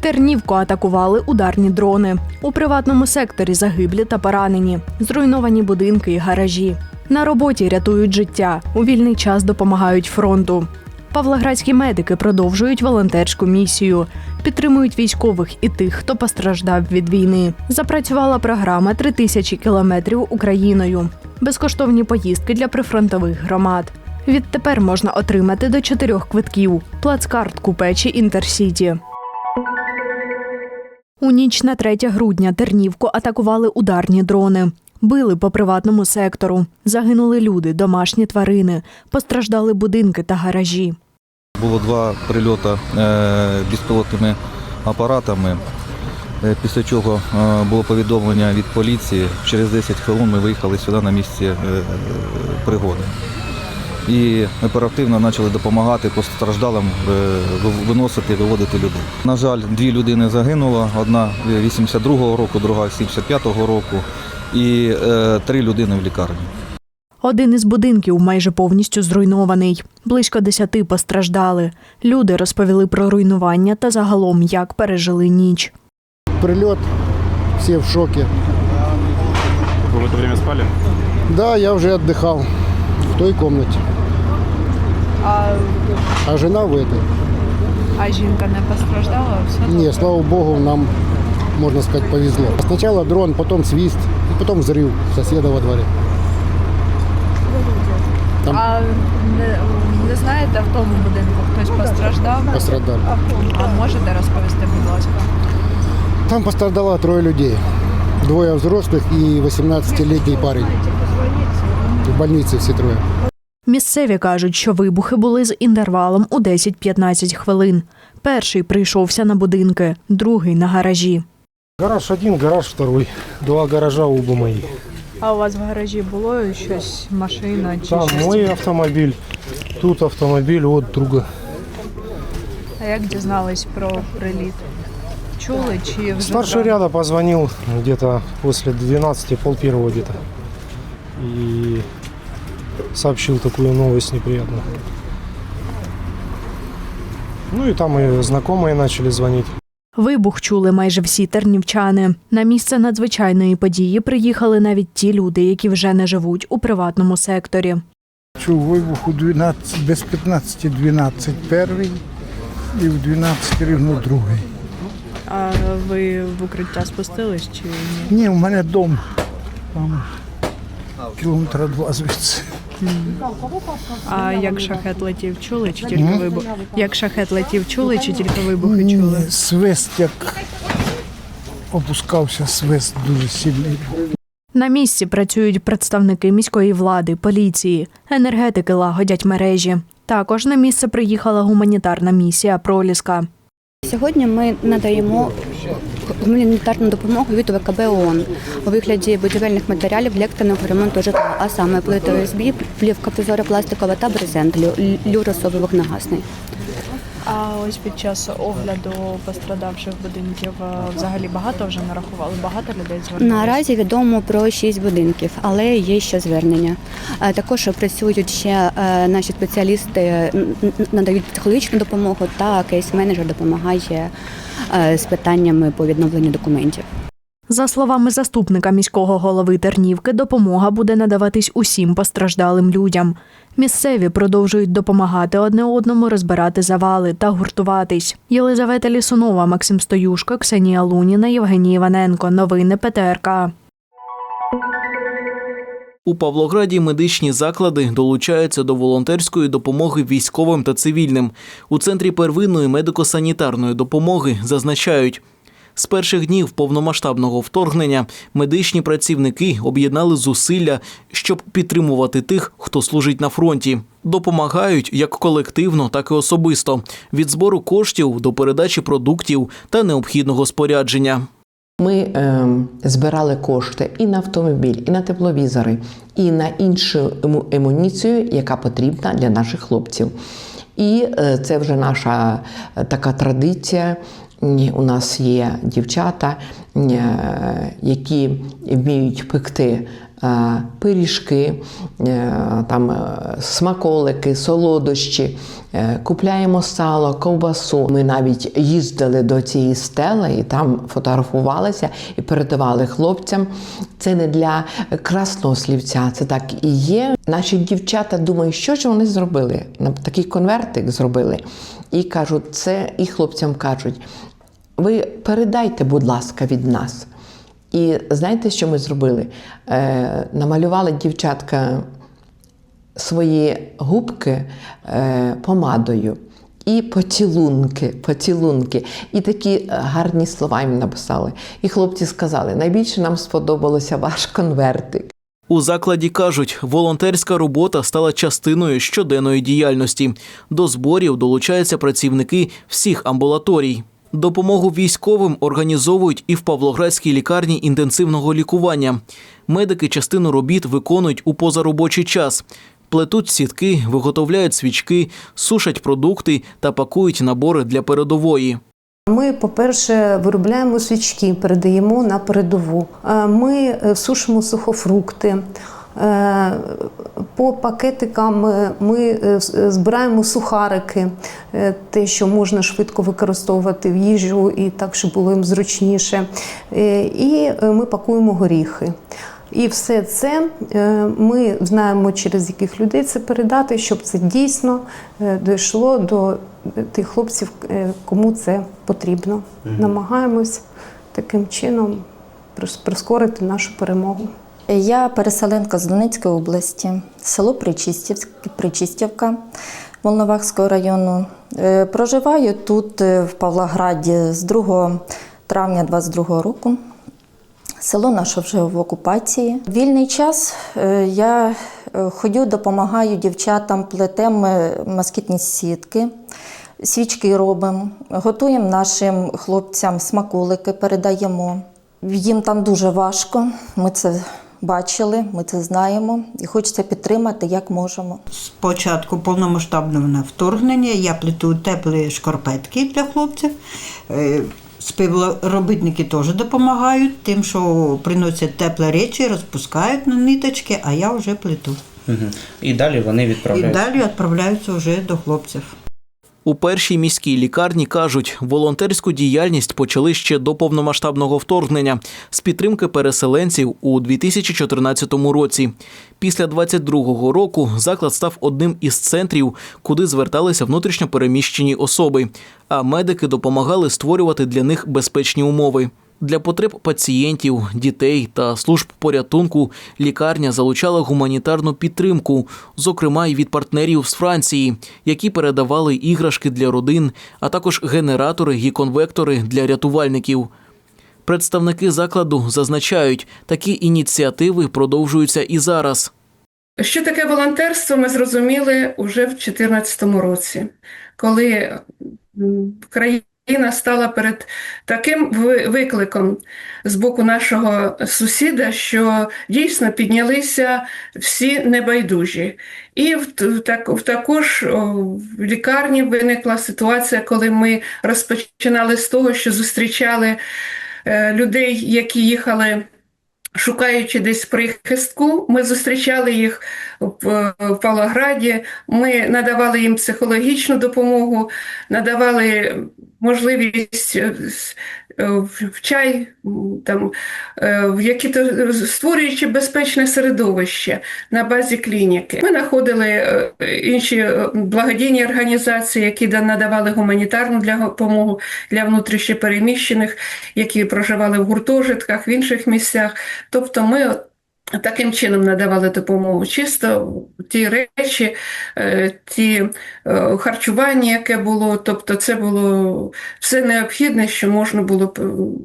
Тернівку атакували ударні дрони. У приватному секторі загиблі та поранені, зруйновані будинки і гаражі. На роботі рятують життя, у вільний час допомагають фронту. Павлоградські медики продовжують волонтерську місію, підтримують військових і тих, хто постраждав від війни. Запрацювала програма «3 тисячі кілометрів Україною. Безкоштовні поїздки для прифронтових громад. Відтепер можна отримати до чотирьох квитків. Плацкарт купечі Інтерсіті. У ніч на 3 грудня Тернівку атакували ударні дрони. Били по приватному сектору. Загинули люди, домашні тварини, постраждали будинки та гаражі. Було два прильоти е, безпілотними апаратами. Е, Після чого е, було повідомлення від поліції. Через 10 хвилин ми виїхали сюди на місце е, пригоди І оперативно почали допомагати постраждалим е, ви- виносити, виводити людей. На жаль, дві людини загинуло, одна 82-го року, друга 75-го року і е, три людини в лікарні. Один із будинків майже повністю зруйнований. Близько десяти постраждали. Люди розповіли про руйнування та загалом, як пережили ніч. Прилет, все в шоке. Вы в это время спали? Да, я уже отдыхал в той комнате, А, а жена в этой. а жінка не постраждала? Все Не, слава богу, нам, можно сказать, повезло. Сначала дрон, потом свист, и потом взрыв соседа во дворе. Там А не, не знаєте, в тому будинку хтось постраждав? пострадали. А можете розповісти, будь ласка? Там пострадало трое людей. Двое взрослых и 18-летний парень. В больнице все трое. Місцеві кажуть, що вибухи були з інтервалом у 10-15 хвилин. Перший прийшовся на будинки, другий на гаражі. Гараж один, гараж второй. Два гаража оба мои. А у вас в гаражі було щось, машина чи Там мой автомобиль, тут автомобиль от друга. А як дізнались про приліт? Чули чи вже Старший ряда позвонил где-то после 12, пол первого где-то. И сообщил такую новость неприятную. Ну и там и знакомые начали звонить. Вибух чули майже всі тернівчани. На місце надзвичайної події приїхали навіть ті люди, які вже не живуть у приватному секторі. Чув вибух у 12, без 15 12 перший і в 12 рівно другий. А ви в укриття спустились чи ні? Ні, у мене дом. Там кілометра два звідси. А як шахет летів, чули чи тільки вибух? Як шахет летів, чули чи тільки вибухи Ні, чули? свист як опускався свист дуже сильний. На місці працюють представники міської влади, поліції, енергетики лагодять мережі. Також на місце приїхала гуманітарна місія Проліска. Сьогодні ми надаємо гуманітарну допомогу від ВКБ ООН у вигляді будівельних матеріалів для ремонту житла, а саме плити ОСБ, плівка прозора пластикова та брезент, лю- люросовий вогнегасний. А ось під час огляду пострадавших будинків е, взагалі багато вже нарахували. Багато людей звернулося? Наразі відомо про шість будинків, але є ще звернення. Е, Також працюють ще е, наші спеціалісти, надають психологічну допомогу та кейс-менеджер допомагає з питаннями по відновленню документів. За словами заступника міського голови Тернівки, допомога буде надаватись усім постраждалим людям. Місцеві продовжують допомагати одне одному розбирати завали та гуртуватись. Єлизавета Лісунова, Максим Стоюшко, Ксенія Луніна, Євгеній Іваненко. Новини ПТРК. У Павлограді медичні заклади долучаються до волонтерської допомоги військовим та цивільним. У центрі первинної медико-санітарної допомоги зазначають. З перших днів повномасштабного вторгнення медичні працівники об'єднали зусилля, щоб підтримувати тих, хто служить на фронті. Допомагають як колективно, так і особисто від збору коштів до передачі продуктів та необхідного спорядження. Ми е, збирали кошти і на автомобіль, і на тепловізори, і на іншу емуніцію, яка потрібна для наших хлопців. І е, це вже наша е, така традиція. У нас є дівчата, е, які вміють пекти пиріжки, е, там, е, смаколики, солодощі, е, купляємо сало, ковбасу. Ми навіть їздили до цієї стели і там фотографувалися і передавали хлопцям. Це не для красного слівця, це так і є. Наші дівчата думають, що ж вони зробили? Такий конвертик зробили. І кажуть, це і хлопцям кажуть: ви передайте, будь ласка, від нас. І знаєте, що ми зробили? Е, намалювали дівчатка свої губки е, помадою. І поцілунки, поцілунки. І такі е, гарні слова їм написали. І хлопці сказали: найбільше нам сподобалося ваш конвертик. У закладі кажуть, волонтерська робота стала частиною щоденної діяльності. До зборів долучаються працівники всіх амбулаторій. Допомогу військовим організовують і в Павлоградській лікарні інтенсивного лікування. Медики частину робіт виконують у позаробочий час. Плетуть сітки, виготовляють свічки, сушать продукти та пакують набори для передової. Ми, по-перше, виробляємо свічки, передаємо на передову. Е, Ми е, сушимо сухофрукти. Е, По пакетикам е, ми е, збираємо сухарики, те, що можна швидко використовувати в їжу і так, щоб було їм зручніше. І ми пакуємо горіхи. І все це ми знаємо, через яких людей це передати, щоб це дійсно дійшло до тих хлопців, кому це потрібно. Намагаємось таким чином прискорити нашу перемогу. Я переселенка з Донецької області, село Причистівка Волновахського району. Е, Проживаю тут, е, в Павлограді, з 2 травня 22 року. Село наше вже в окупації. Вільний час е, я ходю, допомагаю дівчатам, плетемо москітні сітки, свічки робимо, готуємо нашим хлопцям смаколики, передаємо. Їм там дуже важко. Ми це бачили, ми це знаємо і хочеться підтримати як можемо. З початку повномасштабного вторгнення я плету теплі шкарпетки для хлопців. Е, Співробітники теж допомагають, тим, що приносять теплі речі, розпускають на ниточки, а я вже плету. І далі вони І далі відправляються вже до хлопців. У першій міській лікарні кажуть, волонтерську діяльність почали ще до повномасштабного вторгнення з підтримки переселенців у 2014 році. Після 22-го року заклад став одним із центрів, куди зверталися внутрішньопереміщені особи, а медики допомагали створювати для них безпечні умови. Для потреб пацієнтів, дітей та служб порятунку лікарня залучала гуманітарну підтримку, зокрема й від партнерів з Франції, які передавали іграшки для родин, а також генератори і конвектори для рятувальників. Представники закладу зазначають, такі ініціативи продовжуються і зараз. Що таке волонтерство, ми зрозуміли уже в 2014 році, коли м, країна стала перед таким викликом з боку нашого сусіда, що дійсно піднялися всі небайдужі. І в, так, також в лікарні виникла ситуація, коли ми розпочинали з того, що зустрічали е, людей, які їхали шукаючи десь прихистку, ми зустрічали їх в Павлограді, ми надавали їм психологічну допомогу, надавали можливість е, е, в чай, там, е, в які-то створюючи безпечне середовище на базі клініки. Ми знаходили інші благодійні організації, які надавали гуманітарну допомогу для внутрішньопереміщених, які проживали в гуртожитках, в інших місцях. Тобто ми таким чином надавали допомогу. Чисто ті речі, е, ті е, харчування, яке було, тобто це було все необхідне, що можна було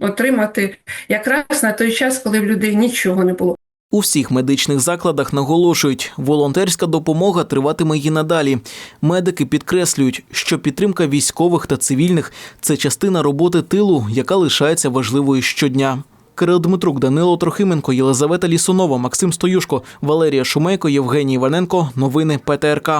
отримати якраз на той час, коли в людей нічого не було. У всіх медичних закладах наголошують, волонтерська допомога триватиме і надалі. Медики підкреслюють, що підтримка військових та цивільних це частина роботи тилу, яка лишається важливою щодня. Кирил Дмитрук, Данило Трохименко, Єлизавета Лісунова, Максим Стоюшко, Валерія Шумейко, Євгеній Іваненко. Новини ПТРК.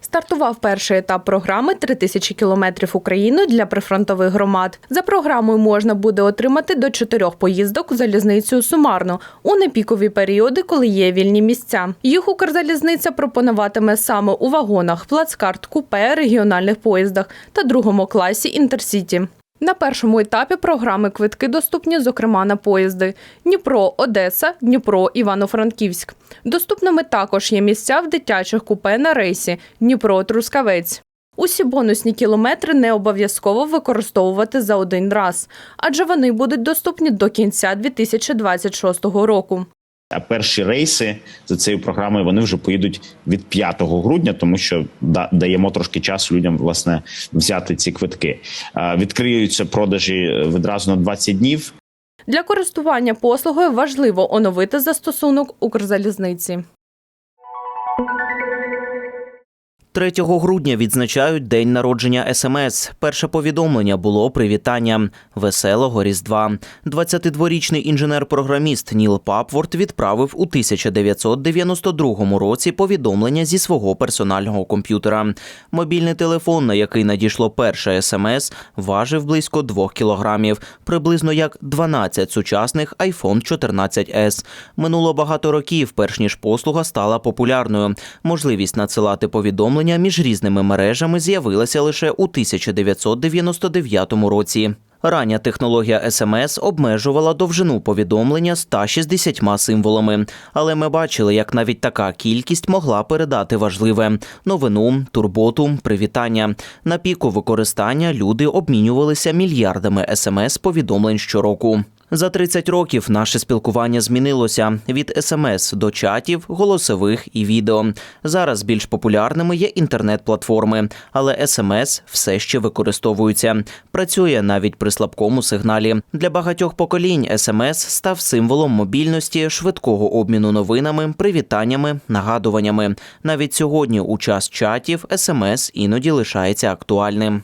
Стартував перший етап програми «3 тисячі кілометрів Україною для прифронтових громад. За програмою можна буде отримати до чотирьох поїздок залізницею сумарно у непікові періоди, коли є вільні місця. Їх Укрзалізниця пропонуватиме саме у вагонах, плацкарт, купе, регіональних поїздах та другому класі інтерсіті. На першому етапі програми квитки доступні, зокрема, на поїзди Дніпро, Одеса, Дніпро, Івано-Франківськ. Доступними також є місця в дитячих купе на рейсі Дніпро, Трускавець. Усі бонусні кілометри не обов'язково використовувати за один раз, адже вони будуть доступні до кінця 2026 року. А перші рейси за цією програмою вони вже поїдуть від 5 грудня, тому що даємо трошки часу людям власне взяти ці квитки. Е, Відкриються продажі відразу на 20 днів. Для користування послугою важливо оновити застосунок Укрзалізниці. 3 грудня відзначають день народження СМС. Перше повідомлення було привітання веселого різдва. 22-річний інженер-програміст Ніл Папворт відправив у 1992 році повідомлення зі свого персонального комп'ютера. Мобільний телефон, на який надійшло перше СМС, важив близько 2 кілограмів, приблизно як 12 сучасних iPhone 14s. Минуло багато років, перш ніж послуга стала популярною. Можливість надсилати повідомлення між різними мережами з'явилася лише у 1999 році. Рання технологія СМС обмежувала довжину повідомлення 160 символами, але ми бачили, як навіть така кількість могла передати важливе новину, турботу, привітання. На піку використання люди обмінювалися мільярдами смс повідомлень щороку. За 30 років наше спілкування змінилося від смс до чатів, голосових і відео. Зараз більш популярними є інтернет-платформи, але смс все ще використовуються. Працює навіть при слабкому сигналі. Для багатьох поколінь смс став символом мобільності, швидкого обміну новинами, привітаннями, нагадуваннями. Навіть сьогодні, у час чатів, смс іноді лишається актуальним.